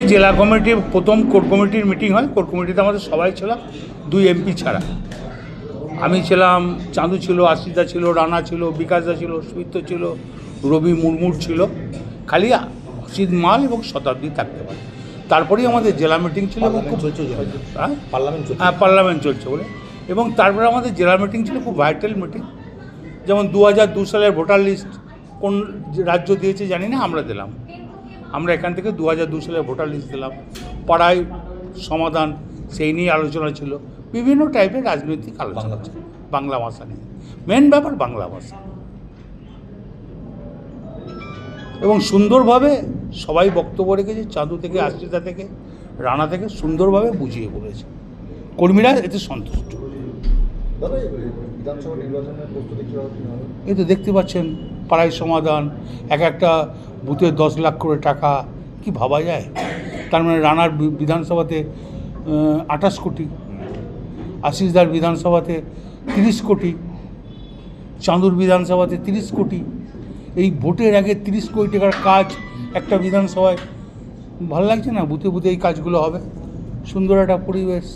জেলা কমিটির প্রথম কোর কমিটির মিটিং হয় কোর কমিটিতে আমাদের সবাই ছিলাম দুই এমপি ছাড়া। আমি ছিলাম চাঁদু ছিল আশিদা ছিল রানা ছিল বিকাশদা ছিল সুমিত্র ছিল রবি মুর্মুর ছিল। খালি অসিত মাল এবং শতাব্দী থাকতে পারে। তারপরেই আমাদের জেলা মিটিং ছিল এবং খুব চলছে হ্যাঁ? পার্লামেন্ট চলছে। হ্যাঁ পার্লামেন্ট চলছে বলে। এবং তারপরে আমাদের জেলা মিটিং ছিল খুব ভাইটাল মিটিং। যেমন দু হাজার দু সালের ভোটার লিস্ট কোন রাজ্য দিয়েছে জানি না আমরা দিলাম। আমরা এখান থেকে দু হাজার দু সালে ভোটার লিস্ট দিলাম। পাড়ায় সমাধান সেই নিয়ে আলোচনা ছিল। বিভিন্ন টাইপের রাজনৈতিক আলোচনা ছিল। বাংলা ভাষা নিয়ে। মেন ব্যাপার বাংলা ভাষা। এবং সুন্দরভাবে সবাই বক্তব্য রেখেছে চাঁদু থেকে আশ্রিতা থেকে রানা থেকে সুন্দরভাবে বুঝিয়ে বলেছে। কর্মীরা এতে সন্তুষ্ট। এই তো দেখতে পাচ্ছেন, পাড়ায় সমাধান, এক একটা বুথে দশ লাখ করে টাকা, কি ভাবা যায়? তার মানে রানার বিধানসভাতে আঠাশ কোটি, আশিসদার বিধানসভাতে তিরিশ কোটি, চাঁদুর বিধানসভাতে তিরিশ কোটি, এই ভোটের আগে তিরিশ কোটি টাকার কাজ একটা বিধানসভায়, ভালো লাগছে না? বুথে বুথে এই কাজগুলো হবে। সুন্দর একটা পরিবেশ।